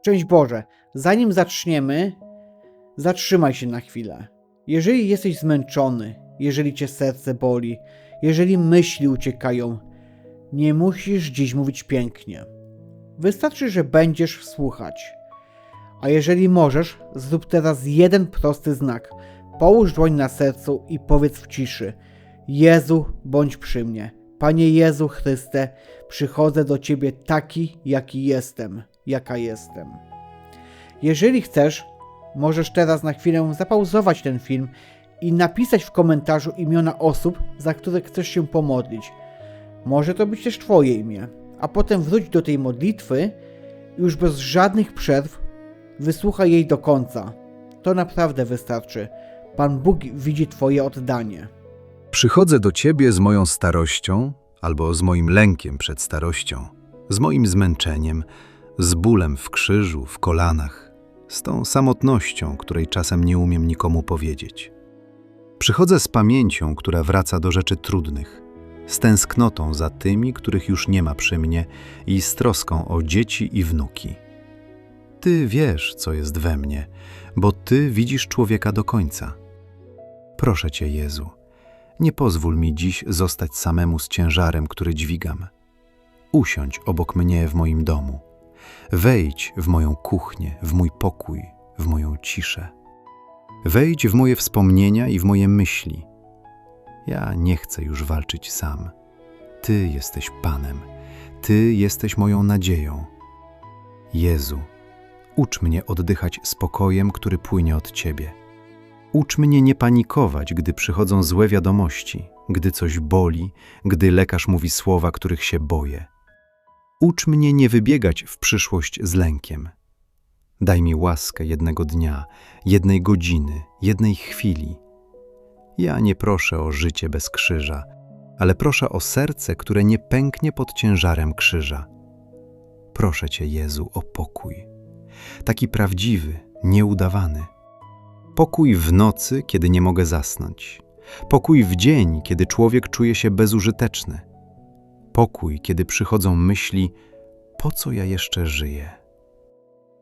Szczęść Boże, zanim zaczniemy, zatrzymaj się na chwilę. Jeżeli jesteś zmęczony, jeżeli cię serce boli, jeżeli myśli uciekają, nie musisz dziś mówić pięknie. Wystarczy, że będziesz słuchać. A jeżeli możesz, zrób teraz jeden prosty znak. Połóż dłoń na sercu i powiedz w ciszy: Jezu, bądź przy mnie. Panie Jezu Chryste, przychodzę do Ciebie taki, jaki jestem, jaka jestem. Jeżeli chcesz, możesz teraz na chwilę zapauzować ten film i napisać w komentarzu imiona osób, za które chcesz się pomodlić. Może to być też Twoje imię, a potem wróć do tej modlitwy i już bez żadnych przerw wysłuchaj jej do końca. To naprawdę wystarczy. Pan Bóg widzi Twoje oddanie. Przychodzę do Ciebie z moją starością albo z moim lękiem przed starością, z moim zmęczeniem, z bólem w krzyżu, w kolanach, z tą samotnością, której czasem nie umiem nikomu powiedzieć. Przychodzę z pamięcią, która wraca do rzeczy trudnych, z tęsknotą za tymi, których już nie ma przy mnie i z troską o dzieci i wnuki. Ty wiesz, co jest we mnie, bo Ty widzisz człowieka do końca. Proszę Cię, Jezu, nie pozwól mi dziś zostać samemu z ciężarem, który dźwigam. Usiądź obok mnie w moim domu. Wejdź w moją kuchnię, w mój pokój, w moją ciszę. Wejdź w moje wspomnienia i w moje myśli. Ja nie chcę już walczyć sam. Ty jesteś Panem, Ty jesteś moją nadzieją. Jezu, ucz mnie oddychać spokojem, który płynie od Ciebie. Ucz mnie nie panikować, gdy przychodzą złe wiadomości, gdy coś boli, gdy lekarz mówi słowa, których się boję. Ucz mnie nie wybiegać w przyszłość z lękiem. Daj mi łaskę jednego dnia, jednej godziny, jednej chwili. Ja nie proszę o życie bez krzyża, ale proszę o serce, które nie pęknie pod ciężarem krzyża. Proszę Cię, Jezu, o pokój. Taki prawdziwy, nieudawany. Pokój w nocy, kiedy nie mogę zasnąć. Pokój w dzień, kiedy człowiek czuje się bezużyteczny. Pokój, kiedy przychodzą myśli, po co ja jeszcze żyję?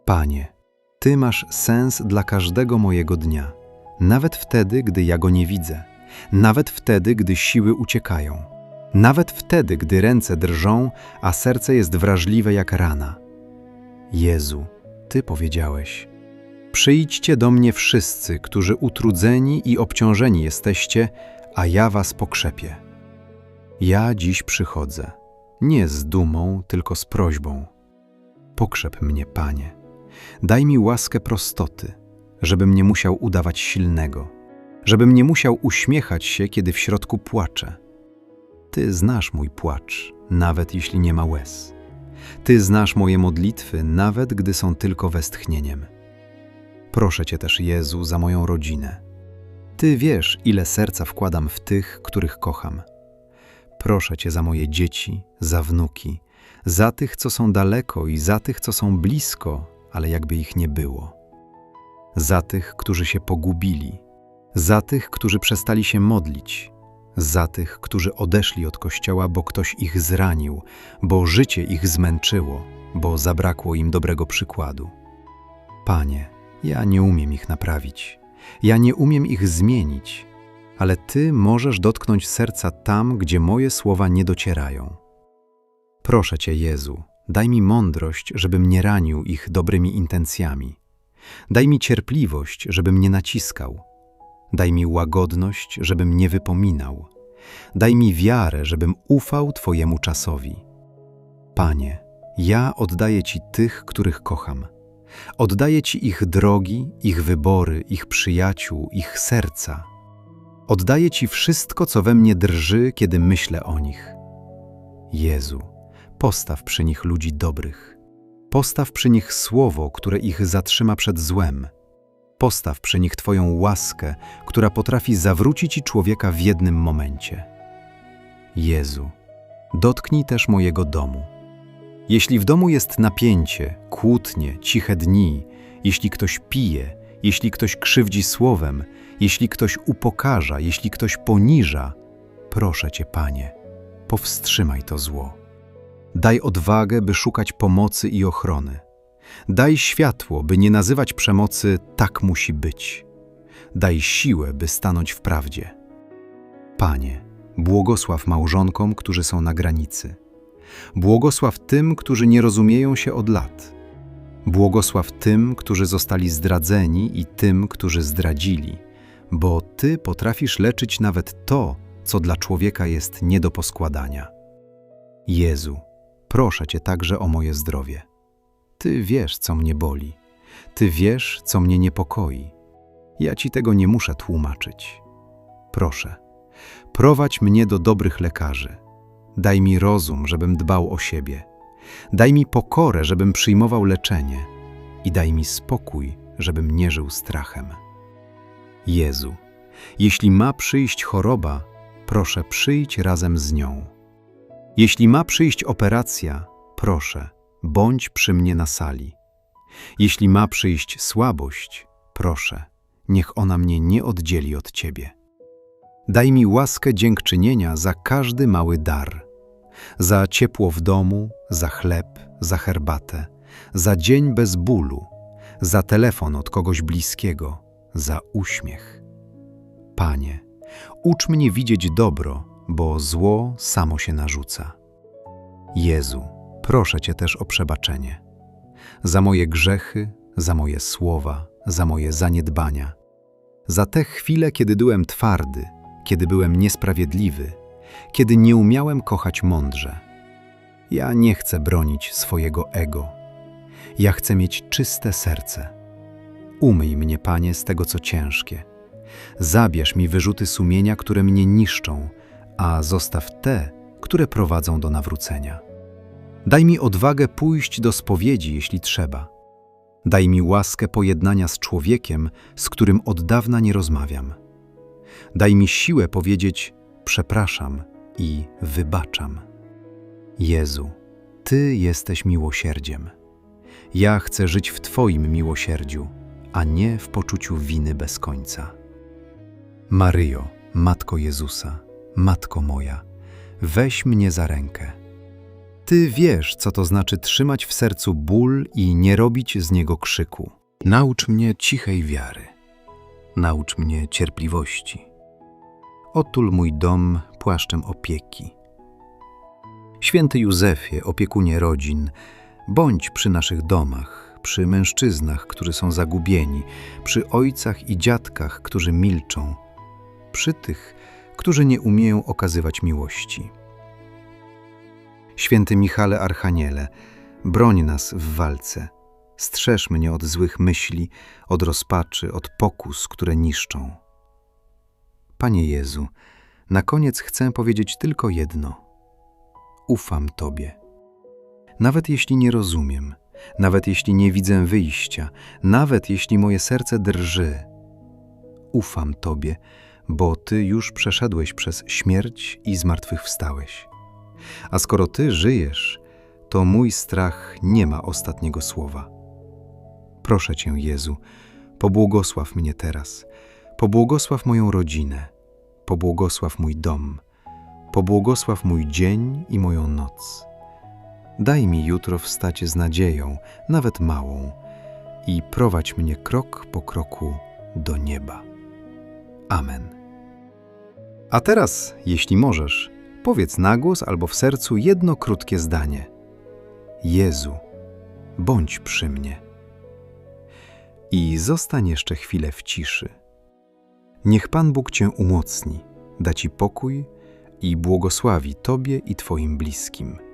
Panie, Ty masz sens dla każdego mojego dnia, nawet wtedy, gdy ja go nie widzę, nawet wtedy, gdy siły uciekają, nawet wtedy, gdy ręce drżą, a serce jest wrażliwe jak rana. Jezu, Ty powiedziałeś: Przyjdźcie do mnie wszyscy, którzy utrudzeni i obciążeni jesteście, a ja was pokrzepię. Ja dziś przychodzę, nie z dumą, tylko z prośbą. Pokrzep mnie, Panie. Daj mi łaskę prostoty, żebym nie musiał udawać silnego, żebym nie musiał uśmiechać się, kiedy w środku płaczę. Ty znasz mój płacz, nawet jeśli nie ma łez. Ty znasz moje modlitwy, nawet gdy są tylko westchnieniem. Proszę Cię też, Jezu, za moją rodzinę. Ty wiesz, ile serca wkładam w tych, których kocham. Proszę Cię za moje dzieci, za wnuki, za tych, co są daleko i za tych, co są blisko, ale jakby ich nie było. Za tych, którzy się pogubili, za tych, którzy przestali się modlić, za tych, którzy odeszli od Kościoła, bo ktoś ich zranił, bo życie ich zmęczyło, bo zabrakło im dobrego przykładu. Panie, ja nie umiem ich naprawić, ja nie umiem ich zmienić, ale Ty możesz dotknąć serca tam, gdzie moje słowa nie docierają. Proszę Cię, Jezu, daj mi mądrość, żebym nie ranił ich dobrymi intencjami. Daj mi cierpliwość, żebym nie naciskał. Daj mi łagodność, żebym nie wypominał. Daj mi wiarę, żebym ufał Twojemu czasowi. Panie, ja oddaję Ci tych, których kocham. Oddaję Ci ich drogi, ich wybory, ich przyjaciół, ich serca. Oddaję Ci wszystko, co we mnie drży, kiedy myślę o nich. Jezu, postaw przy nich ludzi dobrych. Postaw przy nich słowo, które ich zatrzyma przed złem. Postaw przy nich Twoją łaskę, która potrafi zawrócić człowieka w jednym momencie. Jezu, dotknij też mojego domu. Jeśli w domu jest napięcie, kłótnie, ciche dni, jeśli ktoś pije, jeśli ktoś krzywdzi słowem, jeśli ktoś upokarza, jeśli ktoś poniża, proszę Cię, Panie, powstrzymaj to zło. Daj odwagę, by szukać pomocy i ochrony. Daj światło, by nie nazywać przemocy tak musi być. Daj siłę, by stanąć w prawdzie. Panie, błogosław małżonkom, którzy są na granicy. Błogosław tym, którzy nie rozumieją się od lat. Błogosław tym, którzy zostali zdradzeni i tym, którzy zdradzili, bo Ty potrafisz leczyć nawet to, co dla człowieka jest nie do poskładania. Jezu, proszę Cię także o moje zdrowie. Ty wiesz, co mnie boli. Ty wiesz, co mnie niepokoi. Ja Ci tego nie muszę tłumaczyć. Proszę, prowadź mnie do dobrych lekarzy. Daj mi rozum, żebym dbał o siebie. Daj mi pokorę, żebym przyjmował leczenie. I daj mi spokój, żebym nie żył strachem. Jezu, jeśli ma przyjść choroba, proszę przyjdź razem z nią. Jeśli ma przyjść operacja, proszę, bądź przy mnie na sali. Jeśli ma przyjść słabość, proszę, niech ona mnie nie oddzieli od Ciebie. Daj mi łaskę dziękczynienia za każdy mały dar, za ciepło w domu, za chleb, za herbatę, za dzień bez bólu, za telefon od kogoś bliskiego, za uśmiech. Panie, ucz mnie widzieć dobro, bo zło samo się narzuca. Jezu, proszę Cię też o przebaczenie. Za moje grzechy, za moje słowa, za moje zaniedbania. Za te chwile, kiedy byłem twardy, kiedy byłem niesprawiedliwy, kiedy nie umiałem kochać mądrze. Ja nie chcę bronić swojego ego. Ja chcę mieć czyste serce. Umyj mnie, Panie, z tego, co ciężkie. Zabierz mi wyrzuty sumienia, które mnie niszczą, a zostaw te, które prowadzą do nawrócenia. Daj mi odwagę pójść do spowiedzi, jeśli trzeba. Daj mi łaskę pojednania z człowiekiem, z którym od dawna nie rozmawiam. Daj mi siłę powiedzieć przepraszam i wybaczam. Jezu, Ty jesteś miłosierdziem. Ja chcę żyć w Twoim miłosierdziu, a nie w poczuciu winy bez końca. Maryjo, Matko Jezusa, Matko moja, weź mnie za rękę. Ty wiesz, co to znaczy trzymać w sercu ból i nie robić z niego krzyku. Naucz mnie cichej wiary. Naucz mnie cierpliwości. Otul mój dom płaszczem opieki. Święty Józefie, opiekunie rodzin, bądź przy naszych domach, przy mężczyznach, którzy są zagubieni, przy ojcach i dziadkach, którzy milczą, przy tych, którzy nie umieją okazywać miłości. Święty Michale Archaniele, broń nas w walce. Strzeż mnie od złych myśli, od rozpaczy, od pokus, które niszczą. Panie Jezu, na koniec chcę powiedzieć tylko jedno. Ufam Tobie. Nawet jeśli nie rozumiem, nawet jeśli nie widzę wyjścia, nawet jeśli moje serce drży, ufam Tobie, bo Ty już przeszedłeś przez śmierć i zmartwychwstałeś. A skoro Ty żyjesz, to mój strach nie ma ostatniego słowa. Proszę Cię, Jezu, pobłogosław mnie teraz, pobłogosław moją rodzinę, pobłogosław mój dom, pobłogosław mój dzień i moją noc. Daj mi jutro wstać z nadzieją, nawet małą, i prowadź mnie krok po kroku do nieba. Amen. A teraz, jeśli możesz, powiedz na głos albo w sercu jedno krótkie zdanie. Jezu, bądź przy mnie. I zostań jeszcze chwilę w ciszy. Niech Pan Bóg Cię umocni, da Ci pokój i błogosławi Tobie i Twoim bliskim.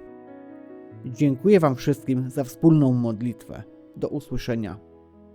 Dziękuję Wam wszystkim za wspólną modlitwę. Do usłyszenia.